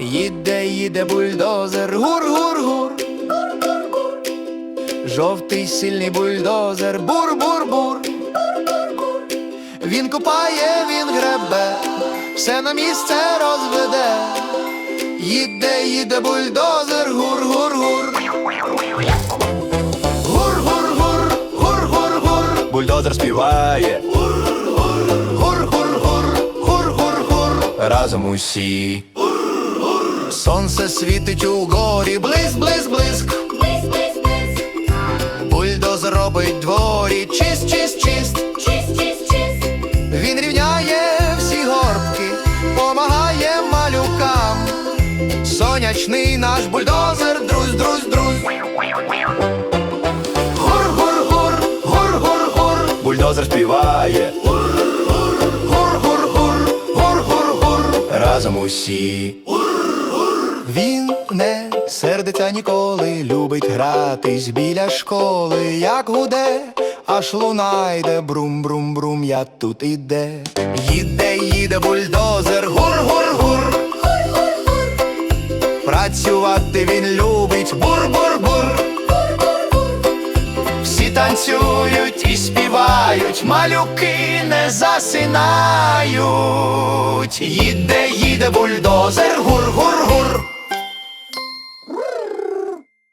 Їде, їде бульдозер, гур-гур-гур. Жовтий сильний бульдозер, бур-бур-бур. Він копає, він гребе, все на місце розведе. Їде, їде бульдозер, гур-гур-гур. Бульдозер співає разом усі. Сонце світить угорі, блиск, блиск, блиск. Бульдозер робить дворі, чист, чист, чист. Він рівняє всі горбки, помагає малюкам. Сонячний наш бульдозер, друзь, друзь, друзь. Бульдозер співає гур-гур-гур, гур-гур-гур. разом усі. Він не сердиться ніколи, любить гратись біля школи, як гуде, аж луна йде, брум-брум-брум, я тут іде. Їде, їде бульдозер, гур-гур-гур. Працювати він любить, танцюють і співають, малюки не засинають. Їде, їде бульдозер, гур-гур-гур.